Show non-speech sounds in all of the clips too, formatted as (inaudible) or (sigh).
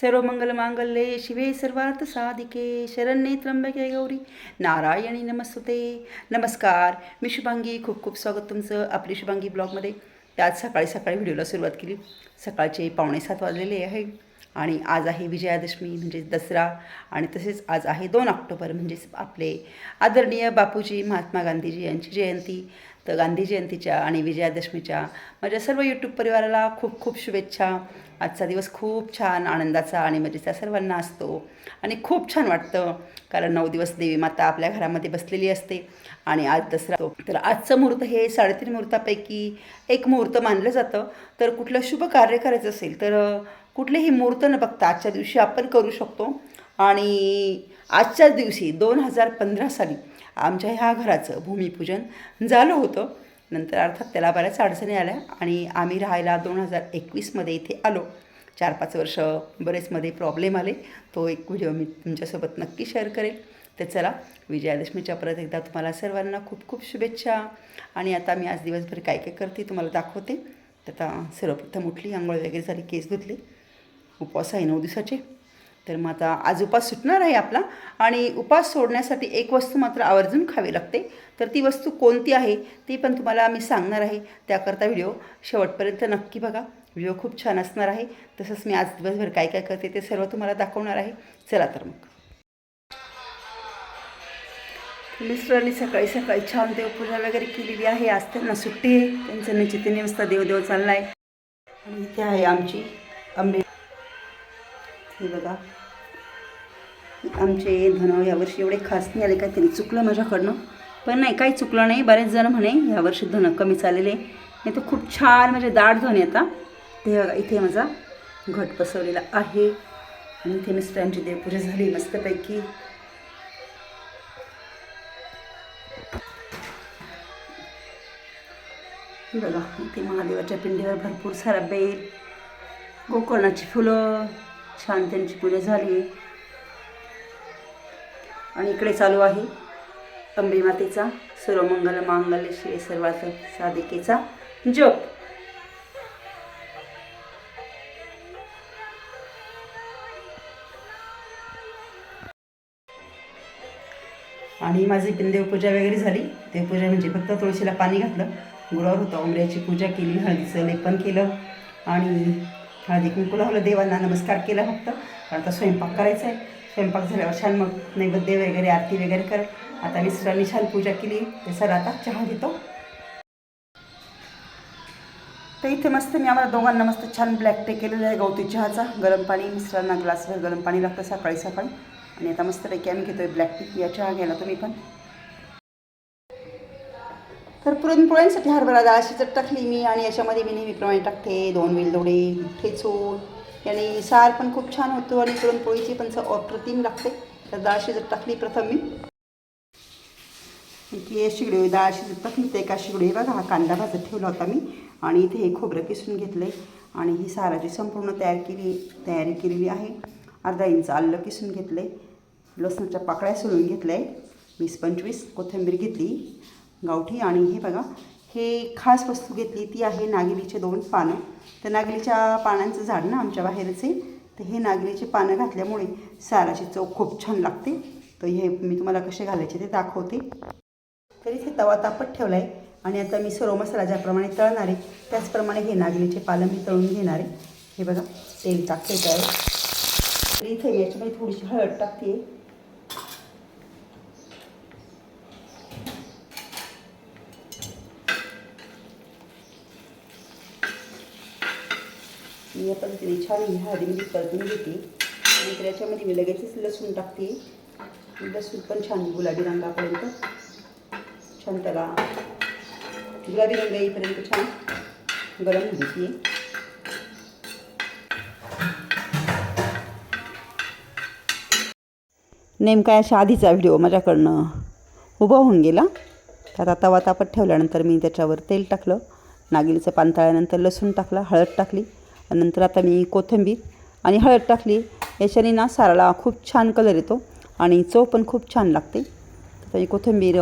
सर्व मंगलमांगल्ये शिवे सर्वार्थ साधिके शरण्ये त्र्यंबके गौरी नारायणी नमस्तुते. नमस्कार. मी शुभांगी खूप खूप स्वागत तुमचं आपली शुभांगी ब्लॉगमध्ये. त्यात आज सकाळी सकाळी व्हिडिओला सुरुवात केली. सकाळचे पावणे सात वाजलेले आहे आणि आज आहे विजयादशमी म्हणजेच दसरा आणि तसेच आज आहे दोन ऑक्टोबर म्हणजेच आपले आदरणीय बापूजी महात्मा गांधीजी यांची जयंती. तर गांधी जयंतीच्या आणि विजयादशमीच्या माझ्या सर्व यूट्यूब परिवाराला खूप खूप शुभेच्छा. आजचा दिवस खूप छान आनंदाचा आणि मजेचा सर्वांना असतो. आणि खूप छान वाटतं कारण नऊ दिवस देवी माता आपल्या घरामध्ये बसलेली असते. आणि आज दसरा तो. तर आजचं मुहूर्त हे साडेतीन मुहूर्तापैकी एक मुहूर्त मानलं जातं. तर कुठलं शुभ कार्य करायचं असेल तर कुठलेही मुहूर्त न बघता आजच्या दिवशी आपण करू शकतो. आणि आजच्याच दिवशी दोन हजार पंधरा साली आमच्या ह्या घराचं भूमिपूजन झालं होतं. नंतर अर्थात त्याला बऱ्याच अडचणी आल्या आणि आम्ही राहायला दोन हजार एकवीसमध्ये इथे आलो. चार पाच वर्ष बरेचमध्ये प्रॉब्लेम आले. तो एक व्हिडिओ मी तुमच्यासोबत नक्की शेअर करेल. तर चला विजयादशमीच्या परत एकदा तुम्हाला सर्वांना खूप खूप शुभेच्छा. आणि आता मी आज दिवसभर काय काय करते तुम्हाला दाखवते. तर आता सर्वप्रथम उठली आंघोळ वगैरे झाली केस धुतले. उपवास आहे नऊ दिवसाचे. तर मग आता आज उपास सुटणार आहे आपला आणि उपास सोडण्यासाठी एक वस्तू मात्र आवर्जून खावी लागते. तर ती वस्तू कोणती आहे ती पण तुम्हाला मी सांगणार आहे. त्याकरता व्हिडिओ शेवटपर्यंत नक्की बघा. व्हिडिओ खूप छान असणार आहे. तसंच मी आज दिवसभर काय काय करते ते सर्व तुम्हाला दाखवणार आहे. चला तर मग. मिस्टरांनी सकाळी सकाळी छान देवपूजा वगैरे केलेली आहे. आज त्यांना सुट्टी आहे. त्यांचं निश्चित नुसता देवदेव चालला आहे आणि इथे आहे आमची आंबे हे बघा. आमचे धनव यावर्षी एवढे खास नाही आले काहीतरी चुकलं माझ्याकडनं. पण नाही काही चुकलं नाही. बरेच जण म्हणे यावर्षी धन कमी चाललेले. नाही तर खूप छान म्हणजे दाट धन येतात ते बघा इथे माझा घट बसवलेला आहे. आणि इथे मिस्टरांची देवपूजा झाली मस्तपैकी. हे बघा इथे महादेवाच्या पिंडीवर भरपूर सारा बेल गोकर्णाची फुलं. छान त्यांची पूजा झाली. आणि इकडे चालू आहे अंबे मातेचा सर्वमंगल मांगल्य श्री सर्वात साधिकेचा जप. आणि माझी पण देवपूजा वगैरे झाली. देवपूजा म्हणजे फक्त तुळशीला पाणी घातलं. गुळावर होतं उमऱ्याची पूजा केली हळदीचं लेपन केलं. आणि हळदी कुंकू लावलं देवांना नमस्कार केला फक्त. कारण आता स्वयंपाक करायचा आहे स्वयंपाक झाल्यावर छान मग नैवेद्य वगैरे आरती वगैरे कर. आता मी सरांनी छान पूजा केली. ते सर आता चहा घेतो. तर इथे मस्त मी आम्हाला दोघांना मस्त छान ब्लॅक टे केलेला आहे गवती चहाचा. गरम पाणी मिस्टरांना ग्लासभर गरम पाणी लागतं सकाळी सकाळी. आणि आता मस्तपैकी आम्ही घेतोय ब्लॅक टी या चहा घ्यायला तुम्ही पण. तर पुरणपोळ्यांसाठी हरभरा डाळ शिजत टाकली मी आणि याच्यामध्ये मी नेहमीप्रमाणे टाकते. दोन वेलदोडे ठेचून याने सार पण खूप छान होतो आणि पुरणपोळीची पण अप्रतिम लागते. तर डाळ शिजत टाकली प्रथम मी. इथे शिगडी डाळ शिजत टाकली ते एका शिगडी बघा हा कांदा भाजत ठेवला होता मी. आणि इथे हे खोबरं किसून घेतलं आहे आणि ही साराची संपूर्ण तयार केली तयारी केलेली आहे. अर्धा इंच आलं किसून घेतलं आहे लसणाच्या पाकळ्या सोलून घेतल्या. आहे वीस पंचवीस कोथिंबीर घेतली. गावठी आणि हे बघा हे खास वस्तू घेतली ती आहे नागिलीचे दोन पानं. तर नागिलीच्या पानांचं झाड ना आमच्या बाहेरच आहे तर हे नागिलीचे पानं घातल्यामुळे साराची चव खूप छान लागते. तर हे मी तुम्हाला कसे घालायचे ते दाखवते. तर इथे तवा तापत ठेवला आहे आणि आता मी सर्व मसाला ज्याप्रमाणे तळणार आहे त्याचप्रमाणे हे नागिलीचे पालं मी तळून घेणार आहे. हे बघा तेल टाकते आहे इथे मी याच्यामध्ये थोडीशी हळद टाकते. मी या पद्धतीने छान ही हळदीमध्ये परतून घेते. नंतर याच्यामध्ये मी लगेचच लसूण टाकते. लसूण पण छान गुलाबी रंगापर्यंत. छान त्याला गुलाबी रंग येईपर्यंत छान गरम घेते नेमका अशा आधीचा व्हिडिओ माझ्याकडनं उभा होऊन गेला. तर आता तवा तापत ठेवल्यानंतर मी त्याच्यावर तेल टाकलं. नागिलीचं पानतळ्यानंतर लसूण टाकला हळद टाकली. नंतर आता मी कोथिंबीर आणि हळद टाकली. याच्याने ना साराला खूप छान कलर येतो आणि चव पण खूप छान लागते. तर कोथिंबीर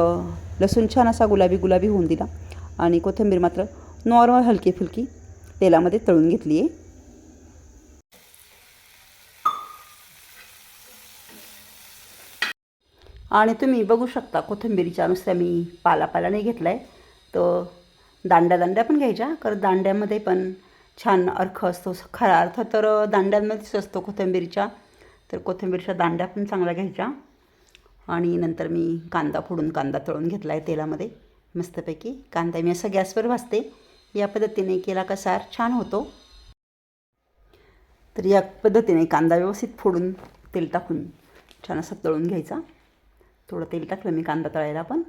लसूण छान असा गुलाबी गुलाबी होऊन दिला आणि कोथिंबीर मात्र नॉर्मल हलकी फुलकी तेलामध्ये तळून घेतली आहे आणि तुम्ही बघू शकता कोथिंबीरीच्या नुसत्या मी पाला पाला नाही घेतला आहे तर दांड्या दांड्या पण घ्यायच्या कारण दांड्यामध्ये पण छान अर्थ असतो. खरा अर्थ तर दांड्यांमध्येच असतो कोथिंबीरीच्या. तर कोथिंबीरच्या दांड्या पण चांगल्या घ्यायच्या. आणि नंतर मी कांदा फोडून कांदा तळून घेतला आहे तेलामध्ये. मस्तपैकी कांदा मी असं गॅसवर भाजते. या पद्धतीने केला का सार छान होतो. तर या पद्धतीने कांदा व्यवस्थित फोडून तेल टाकून छान असं तळून घ्यायचा. थोडं तेल टाकलं मी कांदा तळायला पण.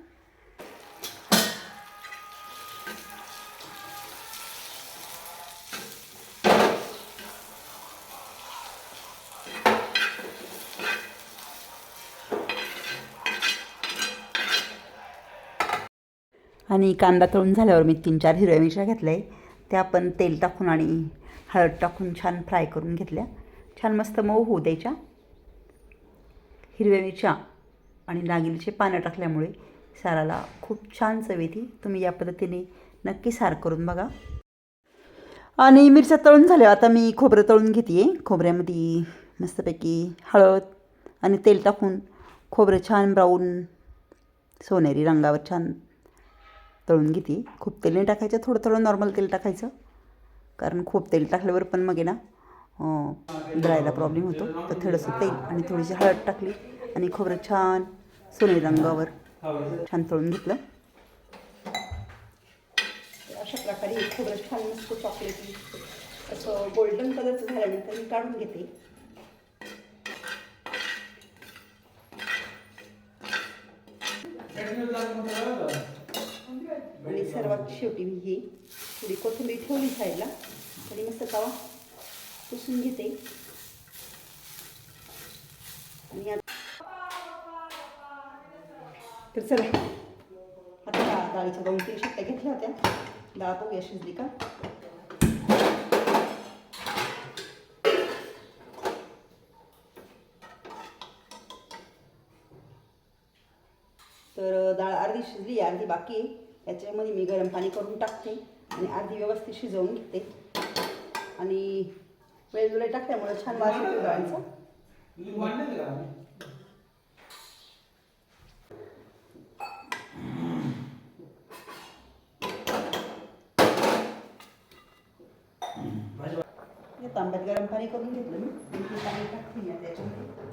आणि कांदा तळून झाल्यावर मी तीन चार हिरव्या मिरच्या घेतल्या आहे त्या आपण तेल टाकून आणि हळद टाकून छान फ्राय करून घेतल्या. छान मस्त मऊ होऊ द्यायच्या. हिरव्या मिरच्या आणि नागिलीचे पानं टाकल्यामुळे साराला खूप छान चव येते. तुम्ही या पद्धतीने नक्की सार करून बघा. आणि मिरच्या तळून झाल्या. आता मी खोबरं तळून घेते खोबऱ्यामध्ये मस्तपैकी हळद आणि तेल टाकून खोबरं छान ब्राऊन सोनेरी रंगावर छान तळून घेते. खूप तेल नाही टाकायचं थोडं थोडं नॉर्मल तेल टाकायचं. कारण खूप तेल टाकल्यावर पण मग आहे ना अं, दळायला प्रॉब्लेम होतो. तर थोडंसं तेल आणि थोडीशी हळद टाकली आणि खोबरं छान सोनेरी रंगावर छान तळून घेतलं. अशा प्रकारे खोबरं छान मस्त चॉकलेटी असं गोल्डन कलरचं झाल्यानंतर मी काढून घेते. आणि सर्वात शेवटी मी ही थोडी कोथिंबीर ठेवली खायला. आणि मस्त तवा पुसून घेते. आणि आता तर चला आता डाळीच्या दोन तीन शिट्ट्या घेतल्या होत्या. डाळ पाहूया शिजली का? तर डाळ अर्धी शिजली अर्धी बाकी आहे. याच्यामध्ये मी गरम पाणी करून टाकते आणि अर्धी व्यवस्थित शिजवून घेते. आणि वेळजुळे टाकल्यामुळे छान वास येतो डाळीचा तांब्यात गरम पाणी करून घेतलं मी. पाणी टाकते त्याच्यामध्ये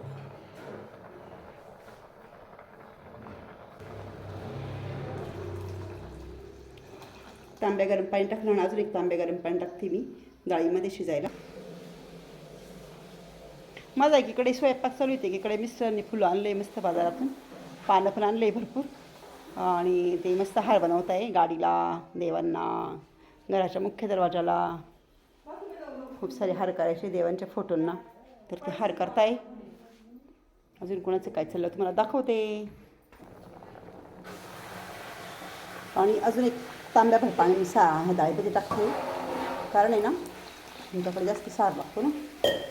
तांब्या गरम पाणी टाकलं आणि अजून एक तांब्या गरम पाणी टाकते मी डाळीमध्ये शिजायला. माझा एकीकडे स्वयंपाक चालू येते एकीकडे मिस्टरने फुलं आणले मस्त बाजारातून. पानं पण आणले भरपूर. आणि ते मस्त हार बनवत आहे गाडीला देवांना घराच्या मुख्य दरवाजाला. खूप सारे हार करायचे देवांच्या फोटोंना. तर ते हार करताय. अजून कोणाचं काय चाललं तुम्हाला दाखवते. आणि अजून एक तांब्याभर पाणी मी सा ह्या डाळीमध्ये टाकते. कारण आहे ना तुमच्याकडे जास्त सार लागतो ना.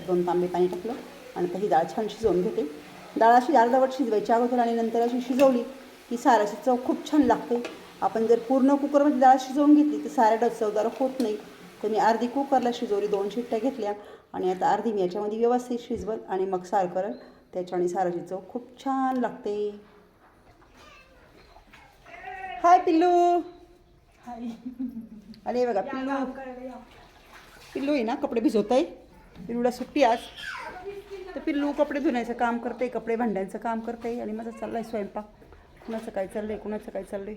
दोन तांबे पाणी टाकलं आणि आता ही डाळ छान शिजवून घेते. डाळ अशी अर्धावट शिजवायची अगोदर आणि नंतर अशी शिजवली की साराची चव खूप छान लागते. आपण जर पूर्ण कुकरमध्ये डाळ शिजवून घेतली तर साऱ्या चवदार होत नाही. तर मी अर्धी कुकरला शिजवली दोन शिट्ट्या घेतल्या आणि आता अर्धी मी याच्यामध्ये व्यवस्थित शिजवल आणि मग सार करल. त्याच्याने साराची चव खूप छान लागते. हाय पिल्लू! अरे बघा पिल्लू. पिल्लू आहे ना कपडे भिजवत आहे पिल्लूला सुट्टी आज. तर पिल्लू कपडे धुण्याचं काम करते कपडे भांड्यांचं काम करते आणि माझा चाललाय स्वयंपाक. कुणाचं काय चाललंय कुणाचं काय चाललंय?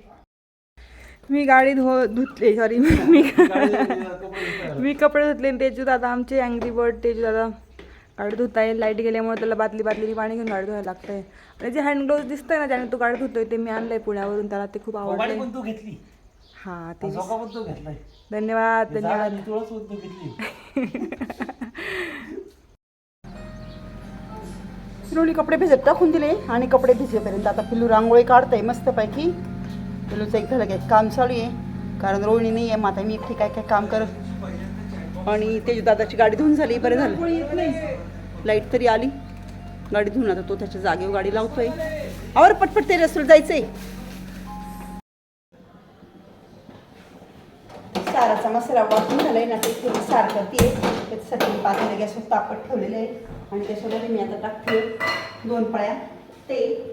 मी गाडी धु धुतली सॉरी मी (laughs) मी कपडे धुतले आणि तेजू दादा आमचे अँग्री बर्ड तेजू दादा गाडी धुताय. लाइट गेल्यामुळे त्याला बादली बादलीने पाणी घेऊन गाडी धुवायला लागतंय. आणि जे हँड ग्लोव्ह दिसतंय ना ज्याने तो गाडी धुतोय ते मी आणलंय पुण्यावरून. त्याला ते खूप मोबाईल हा ते घेतलाय. धन्यवाद धन्यवाद. तुळस घेतली. (laughs) कपडे भिजत टाकून दिले आणि कपडे भिजेपर्यंत आता पिल्लू रांगोळी काढतंय मस्तपैकी. पिल्लूचं एक झालं काय काम चालू आहे कारण रोहिणी नाही आहे मग आता मी एकटी काय काय काम करत आणि ते दादाची गाडी धुवून झाली बरं झालं. लाइट तरी आली. गाडी धुवून आता तो त्याच्या जागेवर गाडी लावतोय. आवर पटपट ते रस्त्यावर जायचंय. साराचा मसाला वाटून झाला आहे ना ते थोडं सार करते त्याच्यासाठी मी गॅस गॅसवर तापत ठेवलेलं आहे. आणि त्याच्यामध्ये मी आता टाकते दोन पळ्या. तेल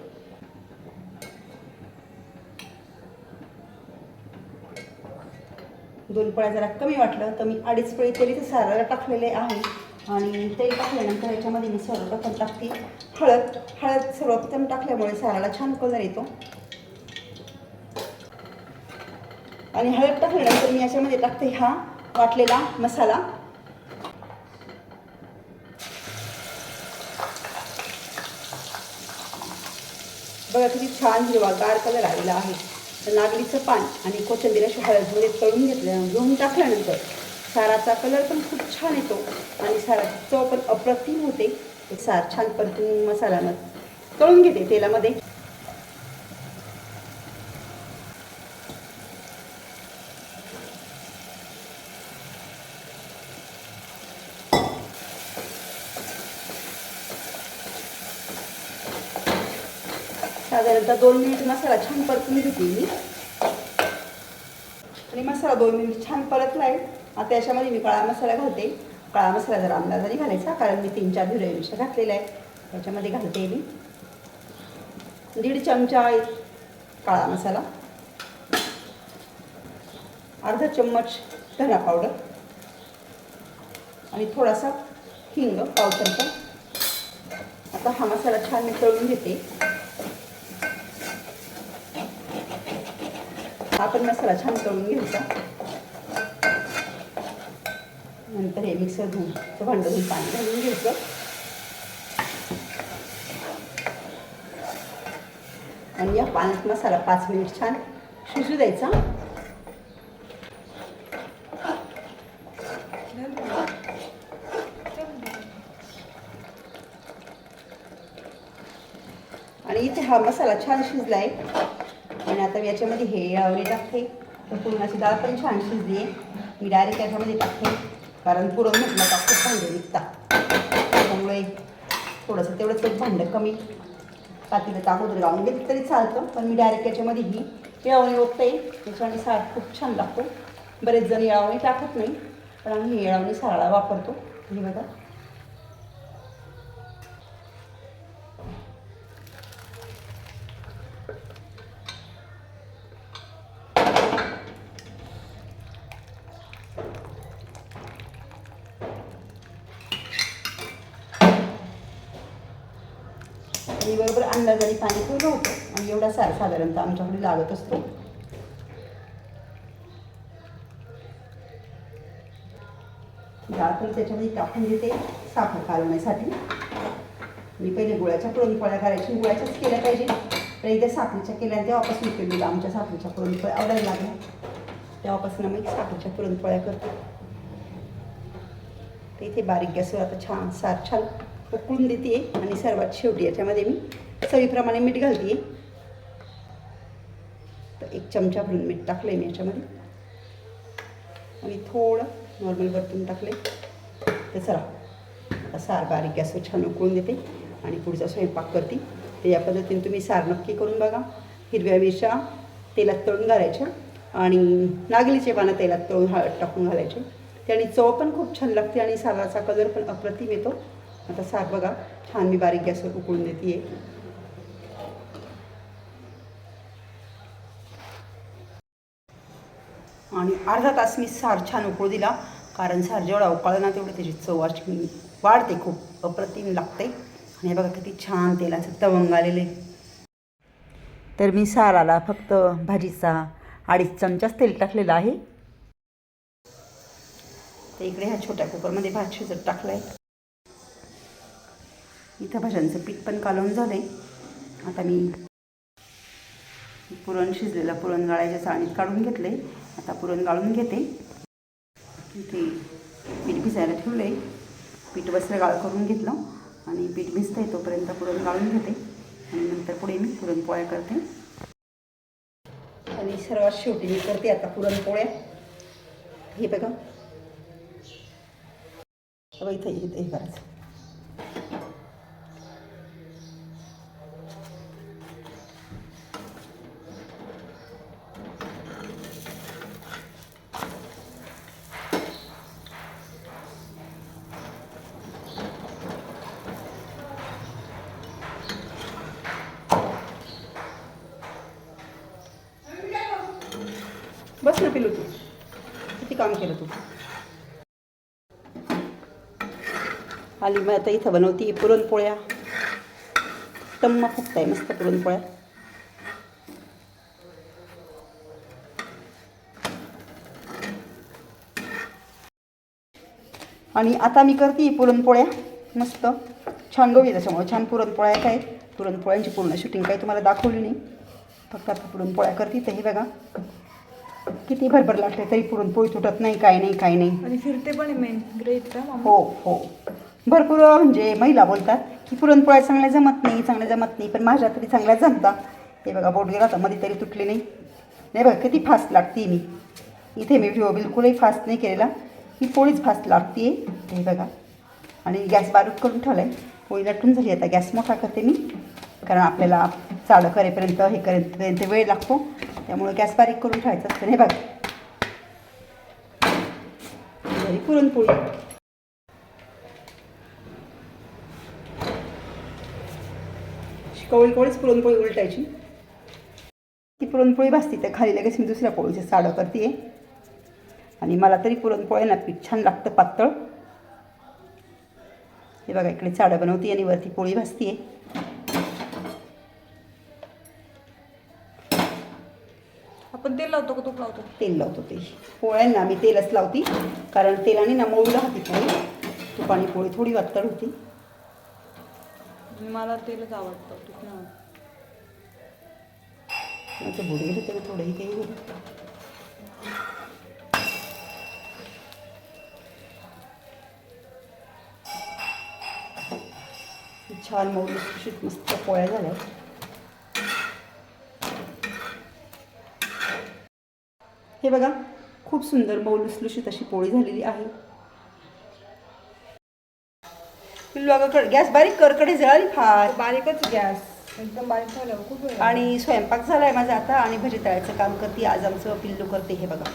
दोन पळ्या जरा कमी वाटलं तर मी अडीच पळी तेल इथे साराला टाकलेले आहे. आणि तेल टाकल्यानंतर याच्यामध्ये मी सर्वप्रथम टाकते हळद. हळद सर्वप्रथम टाकल्यामुळे साराला छान कलर येतो. आणि हळद टाकल्यानंतर मी याच्यामध्ये टाकते हा वाटलेला मसाला. बघा किती छान हिरवागार कलर आलेला आहे. तर नागलीचं पान आणि कोथिंबीर अशी हळदमध्ये तळून घेतलं धुवून टाकल्यानंतर साराचा कलर पण खूप छान येतो आणि साराची चव पण अप्रतिम होते. सार छान परतून मसाल्यामध्ये तळून घेते तेलामध्ये. साधारणतः दोन मिनिट मसाला छान परतून घेते मी. आणि मसाला दोन मिनिट छान परतला आहे आता याच्यामध्ये मी काळा मसाला घालते. काळा मसाला जरा अंदाजाने घालायचा कारण मी तीन चार हिरव्या मिरच्या घातलेल्या आहे. त्याच्यामध्ये घालते मी. दीड चमचा काळा मसाला. अर्धा चम्मच धना पावडर. आणि थोडासा हिंग पाव चमचा आता हा मसाला छान मी तळून घेते. हा पण मसाला छान तळून घ्यायचा. नंतर हे मिक्सर धुवून ते धुवून पाणी घालून घ्यायचं. आणि या पाण्यात मसाला पाच मिनिट छान शिजू द्यायचा. आणि इथे हा मसाला छान शिजला आहे आणि आता मी याच्यामध्ये हे यावरी टाकते. तर पुरणाची डाळ पण छान शिजली आहे. मी डायरेक्ट याच्यामध्ये टाकते. कारण पुरण म्हटलं का खूप भांडे निघतात त्यामुळे थोडंसं तेवढंच एक भांडं कमी पातीला अगोदर लावून घेतलं तरी चालतं. पण मी डायरेक्ट याच्यामध्ये ही येळवणी ओतते. त्याच्याने साळ खूप छान लागतो. बरेच जण येळवणी टाकत नाही. पण आम्ही ही येळवणी साराला वापरतो. हे बघा आणि बरोबर अंदाजाने पाणी पूर्ण होतं आणि एवढा सार साधारणतः आमच्याकडे लागत असतो. डाळ पण त्याच्यामध्ये टाकून देते साखर कालवण्यासाठी मी पहिले गुळाच्या पुरणपोळ्या करायची गुळाच्याच केल्या पाहिजे. पण इथे साखरेच्या केल्या आणि तेव्हापासून केलेलं आमच्या साखरेच्या पुरणपोळ्या आवडायला लागल्या. तेव्हापासून मी साखरेच्या पुरणपोळ्या करतो. तर इथे बारीक गॅसवर आता छान सार छान उकळून देते आणि सर्वात शेवटी याच्यामध्ये मी चवीप्रमाणे मीठ घालते एक चमचा भरून मीठ टाकलं मी याच्यामध्ये. आणि थोडं नॉर्मल वरतून टाकले तर चला आता सार बारीक गॅसवर छान उकळून देते आणि पुढचा स्वयंपाक करते. तर या पद्धतीने तुम्ही सार नक्की करून बघा. हिरव्या मिरच्या तेलात तळून घालायच्या आणि नागलीचे पानं तेलात तळून हळद टाकून घालायचे. त्याने चव पण खूप छान लागते आणि साराचा कलर पण अप्रतिम येतो. आता सार बघा छान मी बारीक गॅसवर उकळून देते आणि अर्धा तास मी सार छान उकळू दिला. कारण सार जेवढा उकळला ना तेवढं त्याची चव अशी वाढते खूप. अप्रतिम लागते. आणि हे बघा किती छान तेलाचं तवंग आलेले. तर मी साराला फक्त भाजीचा अडीच चमचाच तेल टाकलेलं आहे. तर इकडे ह्या छोट्या कुकरमध्ये भात शिजत टाकलं आहे इथं भाज्यांचं पीठ पण कालवून झालं आहे आता मी पुरण शिजलेलं पुरण गाळायच्या चाळणीत काढून आहे आता पुरण गाळून घेते. इथे पीठ भिजायला ठेवलं आहे पीठ बसलं गाळ करून घेतलं आणि पीठ भिजतं आहे तोपर्यंत पुरण गाळून घेते. आणि नंतर पुढे मी पुरणपोळ्या करते. आणि सर्वात शेवटी मी करते आता पुरणपोळ्या हे बघा. इथं इथं हे करायचं. ना पिलू तू काम केलं तू? आली मग आता इथं बनवती पुरणपोळ्या. टम्मा आहे मस्त पुरणपोळ्या. आणि आता मी करते पुरणपोळ्या. मस्त. छान गवी त्याच्यामुळे. छान पुरणपोळ्या काय पुरणपोळ्यांची पूर्ण शूटिंग काही तुम्हाला दाखवली नाही. फक्त आता पुरणपोळ्या करते तर हे बघा. किती भरभर लागते तरी पुरणपोळी तुटत नाही काय नाही काय नाही. आणि फिरते पण मेन ग्रेट का मामा? हो हो. भरपूर म्हणजे महिला बोलतात की पुरणपोळ्या चांगल्या जमत नाही चांगल्या जमत नाही पण माझ्या तरी चांगल्या जमतात. हे बघा बोट गेला तर मध्ये तरी तुटली नाही. नाही बघा किती फास्ट लागते मी. इथे मी व्हिडिओ बिलकुलही फास्ट नाही केलेला. ही पोळीच फास्ट लागते हे बघा. आणि गॅस बारीक करून ठेवला आहे पोळी लटून झाली आता गॅस मोठा करते मी. कारण आपल्याला साडं करेपर्यंत हे करेपर्यंत वेळ लागतो. त्यामुळे गॅस बारीक करून ठेवायचं असतं हे बघा. पुरणपोळी. कवळी कवळीच पुरणपोळी उलटायची. ती पुरणपोळी भासते तर खाली लगेच मी दुसऱ्या पोळीचं साडं करते आणि मला तरी पुरणपोळ्यांना पीठ छान लागतं पातळ. हे बघा इकडे साडं बनवते आणि वरती पोळी भाजते आपण तेल लावतो का तूप लावतो? तेल लावतो ते पोळ्यांना मी तेलच लावती. कारण तेलाने ना मऊ राहते पोळी. तुपाणी पोळी थोडी वातळ होती. मला तेलच आवडतं तूप नाही. माझं बुड गेलं तरी थोडंही काही होईल छान मऊ मस्त पोळ्या झाल्या. हे बघा खूप सुंदर मऊ लुसलुशीत अशी पोळी झालेली आहे. पिल्लू गॅस बारीक करकडे जळाली फार. बारीकच गॅस एकदम बारीक झाल्यावर खूप आणि स्वयंपाक झाला आहे माझा आता आणि भजी तळायचं काम करते आज आमचं पिल्लू करते हे बघा.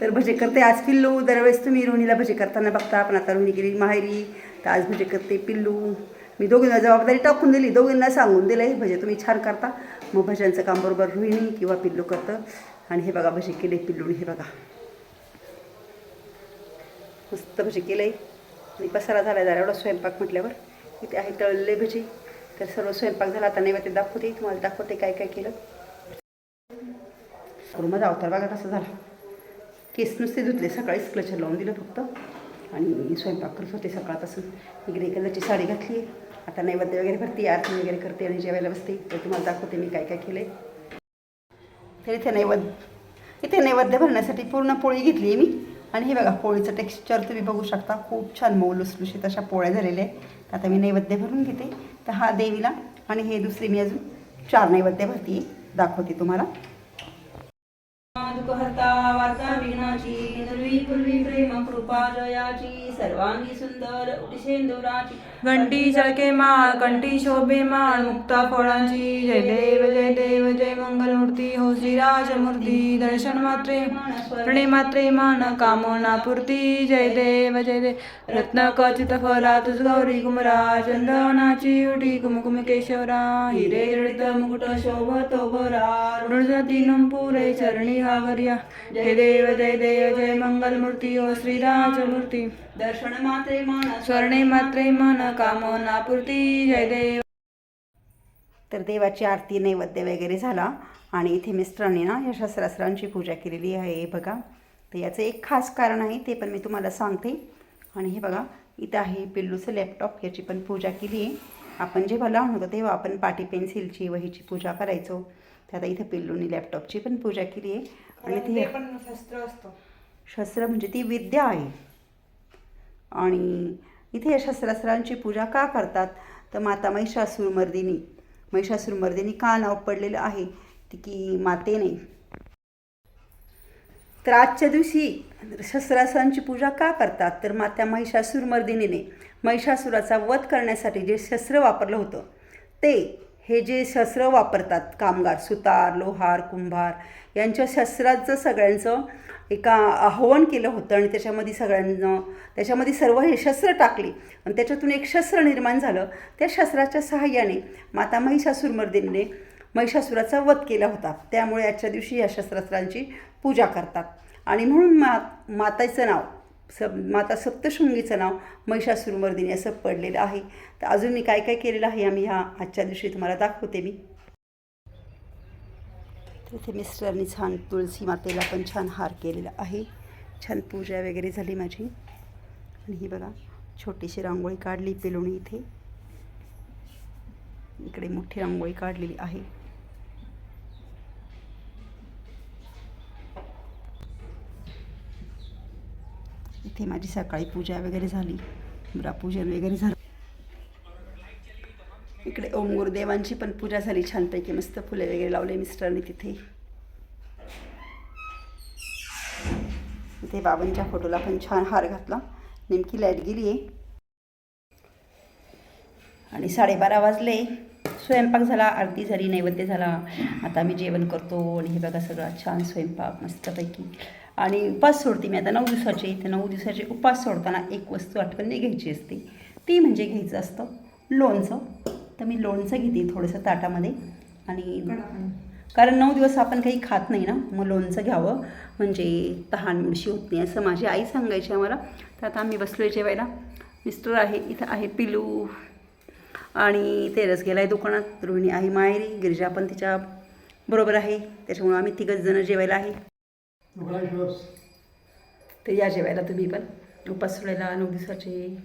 तर भजे करते आज पिल्लू. दरवेळेस तुम्ही रोहिणीला भजे करताना बघता पण आता रोहिणी गेली माहेरी तर आज भजे करते पिल्लू. मी दोघींना जबाबदारी टाकून दिली दोघींना सांगून दिलं भजे तुम्ही छान करता. मग भज्यांचं काम बरोबर रोहिणी किंवा पिल्लू करतं. आणि हे बघा भजी केले पिल्लूने हे बघा. मस्त भजी केलं आहे आणि पसारा झाला जरा एवढा स्वयंपाक म्हटल्यावर. इथे आहे तळले भजी. तर सर्व स्वयंपाक झाला आता नैवेद्य दाखवते तुम्हाला दाखवते काय काय केलं. करून माझा अवतार बघा कसा झाला. केस नुसते धुतले सकाळीच क्लचर लावून दिलं फक्त. आणि मी स्वयंपाक करत होते सकाळपासून. ग्रे कलरची साडी घातली आहे आता नैवेद्य वगैरे भरती आरती वगैरे करते आणि जेवायला बसते. तर तुम्हाला दाखवते मी काय काय केलं आहे तर इथे नैवेद्य इथे नैवेद्य भरण्यासाठी पूर्ण पोळी घेतली आहे मी. आणि हे बघा पोळीचं टेक्स्चर तुम्ही बघू शकता. खूप छान मऊ लुसलुशीत अशा पोळ्या झालेल्या आहेत. आता मी नैवेद्य भरून घेते. तर हा देवीला आणि हे दुसरी मी अजून चार नैवेद्य भरती. दाखवते तुम्हाला. विघ्नाची निर्वी पूर्वी प्रेम कृपा जयाची सर्वांगी सुंदर घंटी चळके माळ कंठी शोभे माळ मुक्ता फळांची. जय देव जय देव जय मंगलमूर्ती हो श्रीराज मूर्ती दर्शन मात्रे प्रणे मात्रे मान कामना पूर्ती. जय देव जय देव. रत्न कचित फला तुझ गौरी कुमरा चंदनाची उटी कुमकुम केशवरा. हिरे जडित मुकुट शोभतो भरा दिनम पुरे चरणी हावरिया. जय देव जय देव जय मंगल हो श्रीराज मूर्ती दर्शन मात्रे मानस स्वर्णे मात्रे मन कामना पूर्ती जय देव। तर देवाची आरती नैवेद्य वगैरे झाला आणि इथे मिस्टरांनी ना या शस्त्रास्त्रांची पूजा केलेली आहे हे बघा. तर याचं एक खास कारण आहे ते पण मी तुम्हाला सांगते. आणि हे बघा इथं आहे पिल्लूचं लॅपटॉप याची पण पूजा केली आहे. आपण जेव्हा लहान होतो तेव्हा आपण पाटी पेन्सिलची वहीची पूजा करायचो. तर आता इथं पिल्लूनी लॅपटॉपची पण पूजा केली आहे. आणि ती पण शस्त्र असतं. शस्त्र म्हणजे ती विद्या आहे. आणि इथे या शस्त्रास्त्रांची पूजा का करतात? तर माता महिषासुरमर्दिनी महिषासुरमर्दिनी का नाव पडलेलं आहे? ती की मातेने. तर आजच्या दिवशी शस्त्रास्त्रांची पूजा का करतात? तर माता महिषासुरमर्दिनीने महिषासुराचा वध करण्यासाठी जे शस्त्र वापरलं होतं ते हे जे शस्त्र वापरतात कामगार सुतार लोहार कुंभार यांच्या शस्त्राचं सगळ्यांचं एका आव्हान केलं होतं आणि त्याच्यामध्ये सगळ्यांना त्याच्यामध्ये सर्व हे शस्त्र टाकली. आणि त्याच्यातून एक शस्त्र निर्माण झालं. त्या शस्त्राच्या सहाय्याने माता महिषासुरमर्दिनीने महिषासुराचा वध केला होता. त्यामुळे आजच्या दिवशी या शस्त्रास्त्रांची पूजा करतात. आणि म्हणून मा माताचं नाव सब माता सप्तशृंगीचं नाव महिषासुरमर्दिनी असं पडलेलं आहे. तर अजून मी काय काय केलेलं आहे आम्ही ह्या आजच्या दिवशी तुम्हाला दाखवते मी. तिथे मिस्टरनी छान तुळशी मातेला पण छान हार केलेला आहे. छान पूजा वगैरे झाली माझी. आणि ही बघा छोटीशी रांगोळी काढली पेलोणी इथे. इकडे मोठी रांगोळी काढलेली आहे. इथे माझी सकाळी पूजा वगैरे झाली. पूजन वगैरे झालं. इकडे ओम गुरुदेवांची पण पूजा झाली छानपैकी. मस्त फुले वगैरे लावले मिस्टरांनी तिथे. इथे बाबांच्या फोटोला पण छान हार घातला. नेमकी लाइट गेली आहे आणि साडेबारा वाजले. स्वयंपाक झाला आरती झाली नैवेद्य झाला. आता मी जेवण करतो आणि हे बघा सगळा छान स्वयंपाक मस्तपैकी. आणि उपास सोडते मी. आता नऊ दिवसाचे तर नऊ दिवसाचे उपास सोडताना एक वस्तू आठवणी घ्यायची असते. ती म्हणजे घ्यायचं असतं लोणचं. तर मी लोणचं घेते थोडंसं ताटामध्ये. आणि कारण नऊ दिवस आपण काही खात नाही ना मग लोणचं घ्यावं. म्हणजे तहान मुडशी होत नाही असं माझी आई सांगायची आम्हाला. तर आता आम्ही बसलो आहे जेवायला. मिस्टर आहे इथं आहे पिलू. आणि तेरस गेला आहे दुकानात. रोहिणी आहे माहेरी. गिरिजा पण तिच्या बरोबर आहे. त्याच्यामुळं आम्ही तिघंच जणं जेवायला आहे. तर या जेवायला तुम्ही पण. उपास सोडायला नऊ दिवसाचे